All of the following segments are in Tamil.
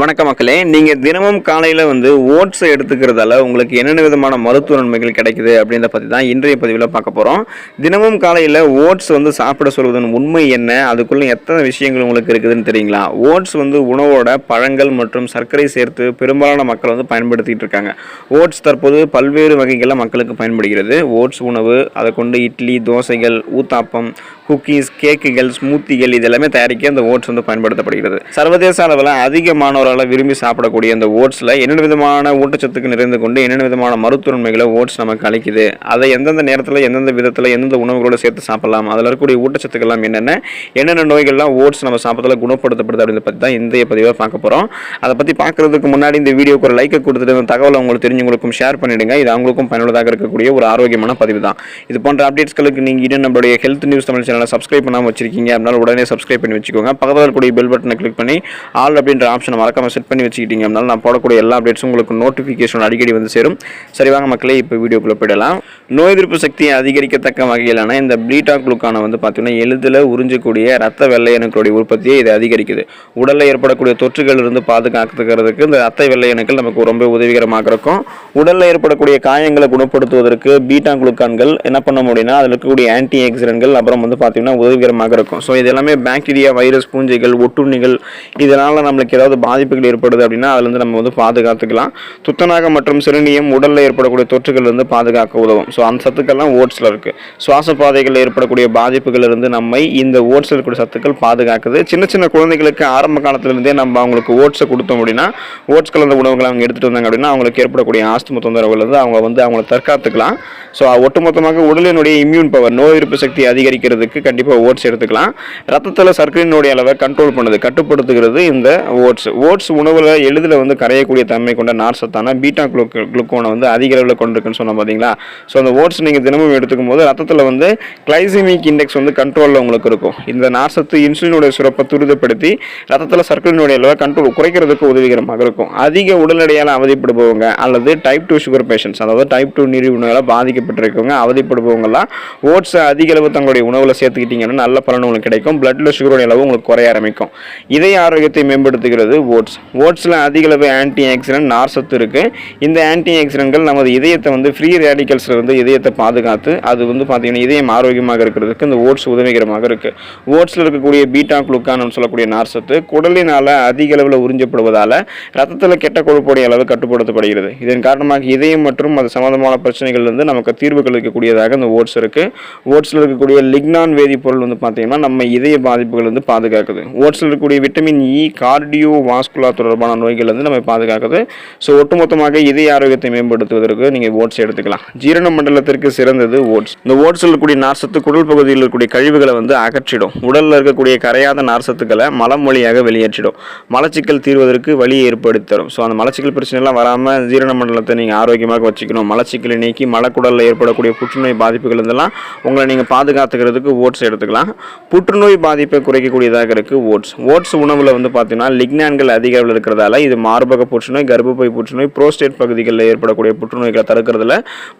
வணக்க மக்களே. நீங்கள் தினமும் காலையில் வந்து ஓட்ஸை எடுத்துக்கிறதால உங்களுக்கு என்னென்ன விதமான மருத்துவ நன்மைகள் கிடைக்குது அப்படின்றத பற்றி தான் இன்றைய பதிவில் பார்க்க போகிறோம் தினமும் காலையில் ஓட்ஸ் வந்து சாப்பிட சொல்வதன் உண்மை என்ன? அதுக்குள்ளே எத்தனை விஷயங்கள் உங்களுக்கு இருக்குதுன்னு தெரியுங்களா? ஓட்ஸ் வந்து உணவோட பழங்கள் மற்றும் சர்க்கரை சேர்த்து பெரும்பாலான மக்கள் வந்து பயன்படுத்திகிட்டு இருக்காங்க. ஓட்ஸ் தற்போது பல்வேறு வகைகளில் மக்களுக்கு பயன்படுகிறது. ஓட்ஸ் உணவு அதை கொண்டு இட்லி தோசைகள் ஊத்தாப்பம் குக்கீஸ் கேக்குகள் ஸ்மூத்திகள் இது எல்லாமே தயாரிக்க இந்த ஓட்ஸ் வந்து பயன்படுத்தப்படுகிறது. சர்வதேச அளவில் அதிக மாணவர்களால் விரும்பி சாப்பிடக்கூடிய அந்த ஓட்ஸில் என்னென்ன விதமான ஊட்டச்சத்துக்கு நிறைந்து கொண்டு என்னென்ன விதமான மருத்துவன்மைகளை ஓட்ஸ் நமக்கு அளிக்குது அதை எந்தெந்த நேரத்தில் எந்தெந்த விதத்தில் எந்தெந்த உணவுகளோடு சேர்த்து சாப்பிடலாம் அதில் இருக்கக்கூடிய ஊட்டச்சத்துக்கெல்லாம் என்னென்ன என்னென்ன நோய்கள்லாம் ஓட்ஸ் நம்ம சாப்பிட்றதுல குணப்படுத்தப்படுது அப்படின்றத பற்றி தான் இந்திய பதிவாக பார்க்க போகிறோம் அதை பற்றி பார்க்குறதுக்கு முன்னாடி இந்த வீடியோக்கு ஒரு லைக்கை கொடுத்துட்டு இந்த தகவலை உங்களுக்கு தெரிஞ்சவங்களுக்கும் ஷேர் பண்ணிவிடுங்க இது அவங்களுக்கும் பயனுள்ளதாக இருக்கக்கூடிய ஒரு ஆரோக்கியமான பதிவு தான். இது போன்ற அப்டேட்ஸ்களுக்கு நீங்கள் இன்னும் நம்மளுடைய ஹெல்த் நியூஸ் தமிழ் சேனலை சப்ஸ்கிரைப் பண்ணாமல் வச்சிருக்கீங்க அப்படின்னா உடனே சப்ஸ்கிரைப் பண்ணி வச்சுக்கோங்க. பக்கத்தில் இருக்கக்கூடிய பெல் பட்டனை கிளிக் பண்ணி ஆல் அப்படின்ற ஆப்ஷனை மறக்காமல் செட் பண்ணி வச்சுக்கிட்டீங்க அப்படின்னால நான் போடக்கூடிய எல்லா அப்டேட்ஸும் உங்களுக்கு நோட்டிஃபிகேஷன் அடிக்கடி வந்து சேரும். சரி வாங்க மக்களே இப்போ வீடியோக்குள்ளே போயிடலாம். நோய் எதிர்ப்பு சக்தியை அதிகரிக்கத்தக்க வகையிலான இந்த ப்ளீட்டா குளுக்கான வந்து பார்த்தீங்கன்னா எளிதில் உறிஞ்சக்கூடிய ரத்த வெள்ளையணுக்களுடைய உற்பத்தியை இது அதிகரிக்குது. உடலில் ஏற்படக்கூடிய தொற்றுகள் இருந்து பாதுகாத்துக்கிறதுக்கு இந்த ரத்த வெள்ளையணுக்கள் நமக்கு ரொம்ப உதவிகரமாக இருக்கும். உடலில் ஏற்படக்கூடிய காயங்களை குணப்படுத்துவதற்கு பீட்டா குளுக்கான்கள் என்ன பண்ண முடியும்னா அதில் இருக்கக்கூடிய ஆன்டி ஆக்சிடென்ட்கள் அப்புறம் வந்து பார்த்திங்கன்னா உதவிகரமாக இருக்கும். ஸோ இது எல்லாமே பாக்டீரியா வைரஸ் பூஞ்சைகள் ஒட்டுண்ணிகள் இதனால் நம்மளுக்கு ஏதாவது பாதிப்புகள் ஏற்படுது அப்படின்னா அதுலேருந்து நம்ம வந்து பாதுகாத்துக்கலாம். துத்தநாகம் மற்றும் சிறுநீயம் உடலில் ஏற்படக்கூடிய தொற்றுகள்லேருந்து பாதுகாக்க உதவும். ஸோ அந்த சத்துக்கள்லாம் ஓட்ஸில் இருக்குது சுவாச பாதைகளில் ஏற்படக்கூடிய பாதிப்புகள் இருந்து நம்மை இந்த ஓட்ஸில் இருக்கக்கூடிய சத்துக்கள் பாதுகாக்குது. சின்ன சின்ன குழந்தைகளுக்கு ஆரம்ப காலத்திலிருந்தே நம்ம அவங்களுக்கு ஓட்ஸை கொடுத்தோம் அப்படின்னா ஓட்ஸ் கலந்த உணவுகளை அவங்க எடுத்துகிட்டு வந்தாங்க அப்படின்னா அவங்களுக்கு ஏற்படக்கூடிய ஆஸ்தும தொந்தரவுகள் வந்து அவங்க வந்து அவங்கள தற்காத்துக்கலாம். ஸோ ஒட்டுமொத்தமாக உடலினுடைய இம்யூன் பவர் நோய் எதிர்ப்பு சக்தி அதிகரிக்கிறதுக்கு கண்டிப்பாக ஓட்ஸ் எடுத்துக்கலாம். ரத்தத்தில் சர்க்கரையினுடைய அளவை கண்ட்ரோல் பண்ணுது கட்டுப்படுத்துகிறது இந்த ஓட்ஸ் ஓட்ஸ் உணவில் எளிதில் வந்து கரையக்கூடிய தன்மை கொண்ட நார் சத்தான பீட்டா குளுக் குளுக்கோனை வந்து அதிக அளவில் கொண்டிருக்குன்னு சொன்னோம் பார்த்தீங்களா ஸோ அந்த ஓட்ஸ் நீங்கள் தினமும் எடுத்துக்கும் போது ரத்தத்தில் வந்து கிளைசிமிக் இண்டெக்ஸ் வந்து கண்ட்ரோலில் உங்களுக்கு இருக்கும். இந்த நார்சத்து இன்சுலினுடைய சுரப்பை துரிதப்படுத்தி ரத்தத்தில் சர்க்கரையினுடைய அளவை கண்ட்ரோல் குறைக்கிறதுக்கு உதவிகரமாக இருக்கும். அதிக உடல்நடையால் அவதிப்படுபவங்க அல்லது டைப் டூ சுகர் பேஷண்ட்ஸ் அதாவது டைப் டூ நீரிழிவுனால பாதிக்கப்பட்டிருக்கவங்க அவதிப்படுபவங்கலாம் ஓட்ஸை அதிக அளவு தங்களுடைய உணவில் சேர்த்துக்கிட்டிங்கன்னா நல்ல பலன் உங்களுக்கு கிடைக்கும். பிளட்டில் சுகருடைய அளவு உங்களுக்கு குறைய ஆரம்பிக்கும். இதய ஆரோக்கியத்தை மேம்படுத்துகிறது ஓட்ஸ். ஓட்ஸில் அதிக அளவு ஆன்டி ஆக்சிடென்ட் நார் இருக்குது இந்த ஆன்டி ஆக்சிடென்ட்கள் நமது இதயத்தை வந்து ஃப்ரீ ரேடிக்கல்ஸில் வந்து இதயத்தை பாதுகாத்து அது வந்து பார்த்திங்கன்னா இதயம் ஆரோக்கியமாக இருக்கிறதுக்கு இந்த ஓட்ஸ் உதவிகரமாக இருக்குது ஓட்ஸில் இருக்கக்கூடிய பீட்டா குளுக்கான்னு சொல்லக்கூடிய நார்சத்து குடலினால் அதிக அளவில் உறிஞ்சப்படுவதால் ரத்தத்தில் கெட்ட கொழுப்புடைய அளவு கட்டுப்படுத்தப்படுகிறது. இதன் காரணமாக இதயம் மற்றும் அது சம்பந்தமான பிரச்சனைகள் வந்து நமக்கு தீர்வுகள் இருக்கக்கூடியதாக இந்த ஓட்ஸ் இருக்குது ஓட்ஸில் இருக்கக்கூடிய லிக்னான் வேதிப்பொருள் வந்து பார்த்திங்கன்னா நம்ம இதய பாதிப்புகள் வந்து பாதுகாக்குது. ஓட்ஸில் இருக்கக்கூடிய விட்டமின் இ கார்டியோ வாஸ்குலா தொடர்பான நோய்கள் வந்து நம்ம பாதுகாக்குது. ஸோ ஒட்டுமொத்தமாக இதய ஆரோக்கியத்தை மேம்படுத்துவதற்கு நீங்கள் ஓட்ஸ் எடுத்துக்கலாம். ஜீரண மண்டலத்திற்கு சிறந்தது ஓட்ஸ். இந்த ஓட்ஸில் இருக்கக்கூடிய நார்சத்து குடல் பகுதியில் இருக்கக்கூடிய கழிவுகளை வந்து அகற்றிடும். உடலில் இருக்கக்கூடிய கரையாத நார்சத்துக்களை மலம் வழியாக வெளியேற்றிடும். மலச்சிக்கல் தீர்வதற்கு வழியை ஏற்படுத்தி தரும். ஸோ அந்த மலச்சிக்கல் பிரச்சனைலாம் வராமல் ஜீரண மண்டலத்தை நீங்கள் ஆரோக்கியமாக வச்சுக்கணும். மலச்சிக்கலை நீக்கி மலக்குடலில் ஏற்படக்கூடிய புற்றுநோய் பாதிப்புகள் இருந்தெல்லாம் உங்களை நீங்கள் பாதுகாத்துக்கிறதுக்கு ஓட்ஸ் எடுத்துக்கலாம். புற்றுநோய் பாதிப்பை குறைக்கக்கூடியதாக இருக்குது ஓட்ஸ். ஓட்ஸ் உணவில் வந்து பார்த்தீங்கன்னா லிக்னான்கள் அதிக அளவில் இருக்கிறதால இது மார்பக புற்றுநோய் கர்ப்பப்பை புற்றுநோய் புரோஸ்டேட் பகுதிகளில் ஏற்படக்கூடிய புற்றுநோய்களை தடுக்கிறதுல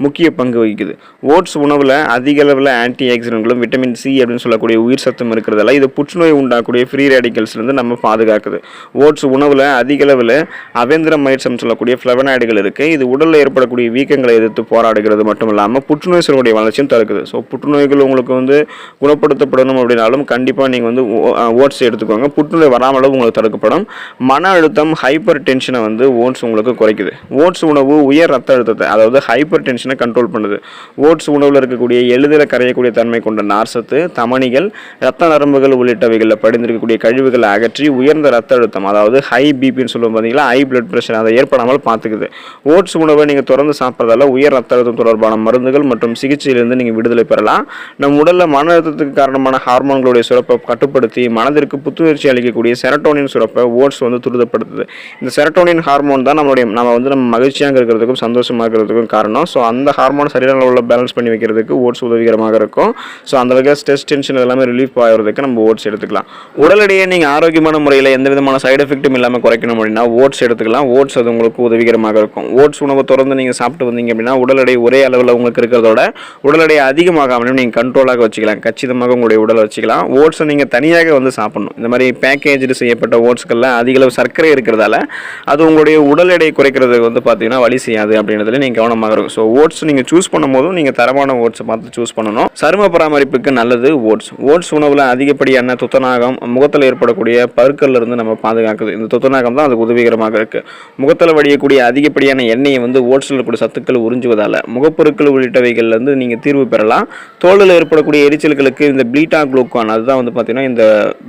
முக்கிய பங்கு வகிக்குது. ஓட்ஸ் உணவில் அதிக அளவில் ஆன்டி ஆக்சிடென்ட்களும் விட்டமின் சி அப்படின்னு சொல்லக்கூடிய உயிர் சத்தும் இருக்கிறதால இது புற்றுநோய் உண்டாக்கூடிய ஃப்ரீ ரேடிக்கல்ஸ்லேருந்து நம்ம பாதுகாக்குது. ஓட்ஸ் உணவில் அதிக அளவில் அவேந்திர மயிற்சம் சொல்லக்கூடிய ஃப்ளவனாய்டுகள் இருக்குது இது உடலில் ஏற்படக்கூடிய வீக்கங்களை எதிர்த்து போராடுகிறது மட்டும் இல்லாமல் புற்றுநோய் செல்களுடைய வளர்ச்சியும் தடுக்குது. ஸோ புற்றுநோய்கள் உங்களுக்கு வந்து குணப்படுத்தப்படணும் அப்படின்னாலும் கண்டிப்பாக நீங்கள் வந்து ஓட்ஸ் எடுத்துக்கோங்க. புற்றுநோய் வராமலும் உங்களுக்கு தடுக்கப்படும். மன அழுத்தம் ஹைப்பர் டென்ஷனை வந்து ஓட்ஸ் உங்களுக்கு குறைக்குது. ஓட்ஸ் உணவு உயர் ரத்த அழுத்தத்தை அதாவது ஹைப்பர் டென்ஷனை கண்ட்ரோல் பண்ணுது. ஓட்ஸ் உணவில் இருக்கக்கூடிய எளிதில் கரையக்கூடிய தன்மை கொண்ட நார்சத்து தமணிகள் ரத்த நரம்புகள் உள்ளிட்டவைகளில் படிந்திருக்கக்கூடிய கழிவுகளை அகற்றி உயர்ந்த ரத்த அழுத்தம் அதாவது ஹை பிபின்னு சொல்லுவோம் பார்த்தீங்களா ஹை பிளட் ப்ரெஷர் அதை ஏற்படாமல் பார்த்துக்குது. ஓட்ஸ் உணவை நீங்கள் தொடர்ந்து சாப்பிட்றதால உயர் ரத்த அழுத்தம் தொடர்பான மருந்துகள் மற்றும் சிகிச்சையிலிருந்து நீங்கள் விடுதலை பெறலாம். நம் உடலில் மன அழுத்தத்துக்கு காரணமான ஹார்மோன்களுடைய சுரப்பை கட்டுப்படுத்தி மனதிற்கு புத்துணர்ச்சி அளிக்கக்கூடிய செரட்டோனின் சுரப்பை ஓட்ஸ் வந்து துரிதப்படுத்துது. இந்த செரட்டோனின் ஹார்மோன் தான் நம்மளுடைய நம்ம வந்து நம்ம மகிழ்ச்சியாக இருக்கிறதுக்கும் சந்தோஷமாக இருக்கிறதுக்கும் காரணம். ஸோ அந்த ஹார்மோன் சரியான உள்ள பேலன்ஸ் பண்ணி வைக்கிறதுக்கு ஓட்ஸ் உதவிகரமாக இருக்கும். ஸோ அந்த வகையில் ஸ்ட்ரெஸ் டென்ஷன் எல்லாமே ரிலீஃப் ஆகிறதுக்கு நம்ம ஓட்ஸ் எடுத்துக்கலாம். உடல் எடையை நீங்கள் ஆரோக்கியமான முறையில் எந்த விதமான சைடு எஃபெக்ட்டும் இல்லாமல் குறைக்கணும் அப்படின்னா ஓட்ஸ் எடுத்துக்கலாம். ஓட்ஸ் அது உங்களுக்கு உதவிகரமாக இருக்கும். ஓட்ஸ் உணவை தொடர்ந்து நீங்கள் சாப்பிட்டு வந்தீங்க அப்படின்னா உடல் எடை ஒரே அளவில் லெவலில் உங்களுக்கு இருக்கிறதோட உடல் எடை அதிகமாகாமலும் நீங்கள் கண்ட்ரோலாக வச்சுக்கலாம். கச்சிதமாக உங்களுடைய உடலை வச்சுக்கலாம். ஓட்ஸை நீங்கள் தனியாக வந்து சாப்பிடணும். இந்த மாதிரி பேக்கேஜ்டு செய்யப்பட்ட ஓட்ஸ்களில் அதிக அளவு சர்க்கரை இருக்கிறதால அது உங்களுடைய உடல் எடை குறைக்கிறதுக்கு வந்து பார்த்தீங்கன்னா வழி செய்யாது அப்படின்றதுல நீங்கள் கவனமாக இருக்கும் ஸோ ஓட்ஸ் நீங்கள் சூஸ் பண்ணும்போதும் நீங்கள் தரமான ஓட்ஸை பார்த்து சூஸ் பண்ணணும். சரும பராமரிப்புக்கு நல்லது ஓட்ஸ் ஓட்ஸ் உணவில் அதிகப்படியான துத்தநாகம். முகத்தில் ஏற்படக்கூடிய பருக்கள்ல இருந்து நம்ம பாதுகாக்குது. இந்த துத்தநாகம் தான் அதுக்கு உதவிகரமாக இருக்குது முகத்தில் வடியக்கூடிய அதிகப்படியான எண்ணெயை வந்து ஓட்ஸில் இருக்கக்கூடிய சத்துக்கள் உறிஞ்சுவதால் முகப்பொருட்கள் உள்ளிட்டவைகள்லேருந்து நீங்கள் தீர்வு பெறலாம். தோலில் ஏற்படக்கூடிய எரிச்சல்களுக்கு இந்த ப்ளீட்டா குளூக்கான் அதுதான் வந்து பார்த்தீங்கன்னா இந்த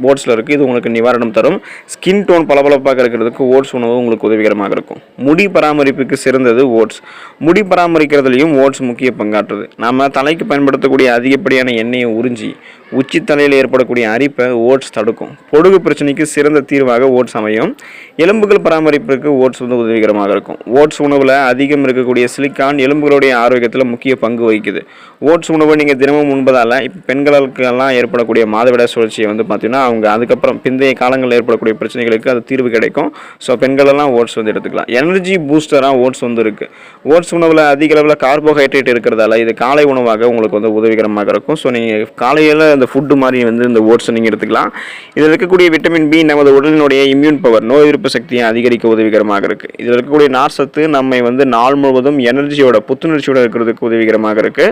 ஓட்ஸில் இருக்குது இது உங்களுக்கு நிவாரணம் தரும். ஸ்கின் டோன் பளபளப்பாக இருக்கிறதுக்கு ஓட்ஸ் உணவு உங்களுக்கு உதவிகரமாக இருக்கும். முடி பராமரிப்புக்கு சிறந்தது ஓட்ஸ். முடி பராமரிக்கிறதுலையும் ஓட்ஸ் முக்கிய பங்காற்றுது. நம்ம தலைக்கு பயன்படுத்தக்கூடிய அதிகப்படியான எண்ணெயை உறிஞ்சி உச்சி தலையில் ஏற்படக்கூடிய அரிப்பை ஓட்ஸ் தடுக்கும். பொடுகு பிரச்சனைக்கு சிறந்த தீர்வாக ஓட்ஸ் அமையும். எலும்புகள் பராமரிப்பிற்கு ஓட்ஸ் வந்து உதவிகரமாக இருக்கும். ஓட்ஸ் உணவில் அதிகம் இருக்கக்கூடிய சிலிக்கான் எலும்புகளுடைய ஆரோக்கியத்தில் முக்கிய பங்கு வகிக்குது. ஓட்ஸ் உணவு நீங்கள் தினமும் உண்பதால் இப்போ பெண்களுக்கெல்லாம் ஏற்படக்கூடிய மாதவிட சுழற்சியை வந்து பார்த்தீங்கன்னா அவங்க அதுக்கப்புறம் பிந்தைய காலங்களில் ஏற்படக்கூடிய பிரச்சனைகளுக்கு அது தீர்வு கிடைக்கும். ஸோ பெண்களெல்லாம் ஓட்ஸ் வந்து எடுத்துக்கலாம். எனர்ஜி பூஸ்டராக ஓட்ஸ் வந்து இருக்குது ஓட்ஸ் உணவில் அதிக அளவில் கார்போஹைட்ரேட் இருக்கிறதால இது காலை உணவாக உங்களுக்கு வந்து உதவிகரமாக இருக்கும். ஸோ நீங்கள் காலையில் அந்த ஃபுட்டு மாதிரி வந்து இந்த ஓட்ஸை நீங்கள் எடுத்துக்கலாம். இதில் இருக்கக்கூடிய விட்டமின் பி நமது உடலினுடைய இம்யூன் பவர் நோய் எதிர்ப்பு சக்தியை அதிகரிக்க உதவிகரமாக இருக்குது இதில் இருக்கக்கூடிய நார்சத்து நம்மை வந்து நாள் முழுவதும் எனர்ஜியோட புத்துணர்ச்சியோட இருக்கிறதுக்கு உதவிகரமாக இருக்குது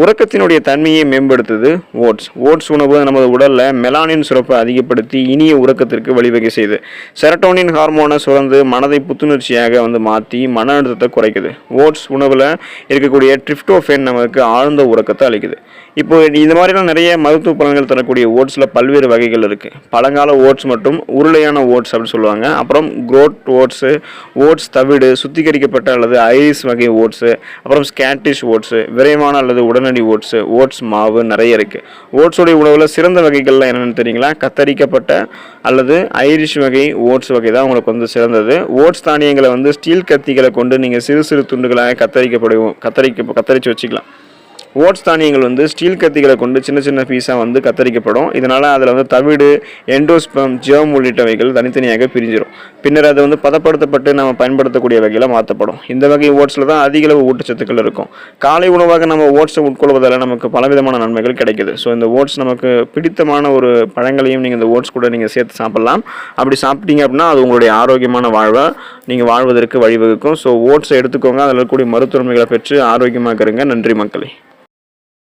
உறக்கத்தினுடைய தன்மையை மேம்படுத்துது ஓட்ஸ். ஓட்ஸ் உணவு நமது உடலில் மெலானின் சுரப்பை அதிகப்படுத்தி இனிய உறக்கத்திற்கு வழிவகை செய்யுது செரட்டோனின் ஹார்மோனை சுரந்து மனதை புத்துணர்ச்சியாக வந்து மாற்றி மன அழுத்தத்தை குறைக்குது. ஓட்ஸ் உணவில் இருக்கக்கூடிய ட்ரிப்டோஃபேன் நமக்கு ஆழ்ந்த உறக்கத்தை அளிக்குது. இப்போ இந்த மாதிரிலாம் நிறைய மருத்துவ பலன்கள் தரக்கூடிய ஓட்ஸில் பல்வேறு வகைகள் இருக்குது பழங்கால ஓட்ஸ் மற்றும் உருளையான ஓட்ஸ் அப்படின்னு சொல்லுவாங்க. அப்புறம் குரோட் ஓட்ஸு ஓட்ஸ் தவிடு சுத்திகரிக்கப்பட்ட அல்லது ஐரிஸ் வகை ஓட்ஸு அப்புறம் ஸ்கேட்டிஷ் ஓட்ஸு விரைவான அல்லது உடனடி ஓட்ஸு ஓட்ஸ் மாவு நிறைய இருக்குது ஓட்ஸோடைய உணவில் சிறந்த வகைகள்லாம் என்னென்னு தெரியுங்களா? கத்தரிக்கப்பட்ட அல்லது ஐரிஷ் வகை ஓட்ஸ் வகை தான் உங்களுக்கு வந்து சிறந்தது. ஓட்ஸ் தானியங்களை வந்து ஸ்டீல் கத்திகளை கொண்டு நீங்கள் சிறு சிறு துண்டுகளாக கத்தரிக்கப்படுவோம் கத்தரிக்க கத்தரித்து வச்சுக்கலாம். ஓட்ஸ் தானியங்கள் வந்து ஸ்டீல் கத்திகளை கொண்டு சின்ன சின்ன பீஸாக வந்து கத்தரிக்கப்படும். இதனால் அதில் வந்து தவிடு எண்டோஸ்பம் ஜெர்ம் உள்ளிட்டவைகள் தனித்தனியாக பிரிஞ்சிடும் பின்னர் அது வந்து பதப்படுத்தப்பட்டு நம்ம பயன்படுத்தக்கூடிய வகையில் மாற்றப்படும் இந்த வகை ஓட்ஸில் தான் அதிக அளவு ஊட்டச்சத்துக்கள் இருக்கும். காலை உணவாக நம்ம ஓட்ஸை உட்கொள்வதால் நமக்கு பலவிதமான நன்மைகள் கிடைக்குது. ஸோ இந்த ஓட்ஸ் நமக்கு பிடித்தமான ஒரு பழங்களையும் நீங்கள் இந்த ஓட்ஸ் கூட நீங்கள் சேர்த்து சாப்பிட்லாம். அப்படி சாப்பிட்டீங்க அப்படின்னா அது உங்களுடைய ஆரோக்கியமான வாழ்வை நீங்கள் வாழ்வதற்கு வழிவகுக்கும். ஸோ ஓட்ஸை எடுத்துக்கோங்க. அதில் இருக்கக்கூடிய மருத்துவமைகளை பெற்று ஆரோக்கியமாக இருங்க நன்றி மக்களே.